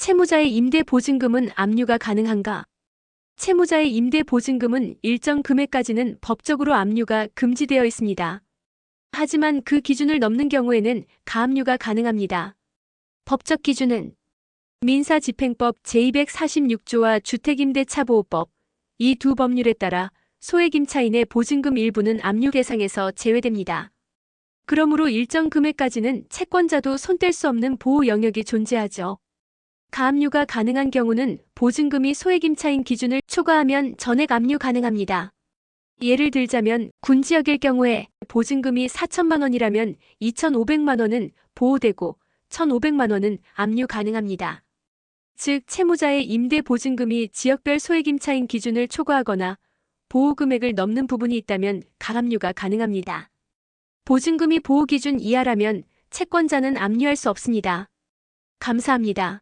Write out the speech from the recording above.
채무자의 임대 보증금은 압류가 가능한가? 채무자의 임대 보증금은 일정 금액까지는 법적으로 압류가 금지되어 있습니다. 하지만 그 기준을 넘는 경우에는 가압류가 가능합니다. 법적 기준은 민사집행법 제246조와 주택임대차보호법 이 두 법률에 따라 소액임차인의 보증금 일부는 압류 대상에서 제외됩니다. 그러므로 일정 금액까지는 채권자도 손뗄 수 없는 보호 영역이 존재하죠. 가압류가 가능한 경우는 보증금이 소액임차인 기준을 초과하면 전액 압류 가능합니다. 예를 들자면 군지역일 경우에 보증금이 4천만 원이라면 2,500만 원은 보호되고 1,500만 원은 압류 가능합니다. 즉 채무자의 임대 보증금이 지역별 소액임차인 기준을 초과하거나 보호금액을 넘는 부분이 있다면 가압류가 가능합니다. 보증금이 보호기준 이하라면 채권자는 압류할 수 없습니다. 감사합니다.